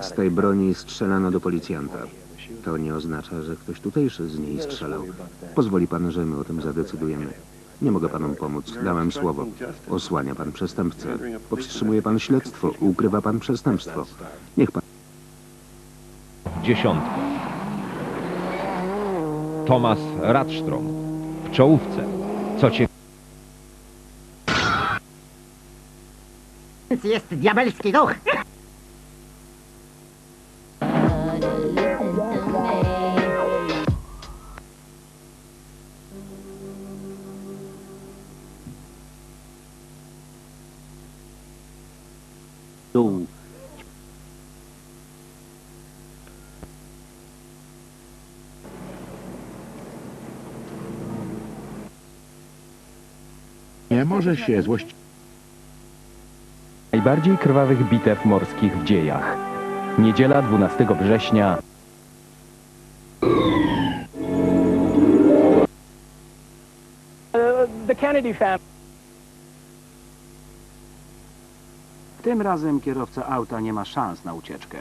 Z tej broni strzelano do policjanta. To nie oznacza, że ktoś tutejszy z niej strzelał. Pozwoli pan, że my o tym zadecydujemy. Nie mogę panom pomóc. Dałem słowo. Osłania pan przestępcę. Powstrzymuje pan śledztwo. Ukrywa pan przestępstwo. Niech pan... Dziesiątka. Thomas Radstrom w czołówce. Co ciekawe, Jest diabelski duch. Dół. Nie może się złościć. najbardziej krwawych bitew morskich w dziejach. Niedziela 12 września Tym razem kierowca auta nie ma szans na ucieczkę.